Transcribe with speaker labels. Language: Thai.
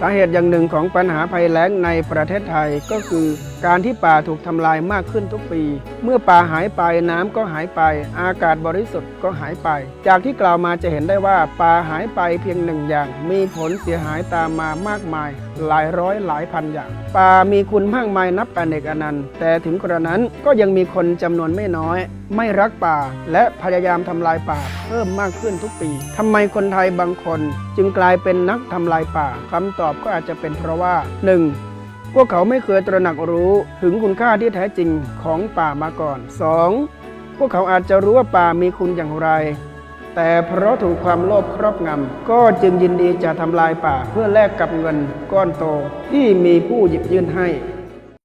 Speaker 1: สาเหตุอย่างหนึ่งของปัญหาภัยแล้งในประเทศไทยก็คือ การที่ป่าถูกทำลายมากขึ้นทุกปี เมื่อป่าหายไปน้ำก็หายไป อากาศบริสุทธิ์ก็หายไป จากที่กล่าวมาจะเห็นได้ว่าป่าหายไปเพียงหนึ่งอย่าง มีผลเสียหายตามมามากมาย หลายร้อยหลายพันอย่าง ป่ามีคุณมากมายนับอเนกอนันต์ แต่ถึงกระนั้นก็ยังมีคนจำนวนไม่น้อย ไม่รักป่า และพยายามทำลายป่าเพิ่มมากขึ้นทุกปีทำไมคนไทยบางคน จึงกลายเป็นนักทำลายป่าคำตอบก็อาจจะเป็นเพราะว่า 1. พวกเขาไม่เคยตระหนักรู้ถึงคุณค่าที่แท้จริงของป่ามาก่อน 2. พวกเขาอาจจะรู้ว่าป่ามีคุณอย่างไร แต่เพราะถูกความโลภครอบงำ ก็จึงยินดีจะทำลายป่าเพื่อแลกกับเงินก้อนโตที่มีผู้หยิบยื่นให้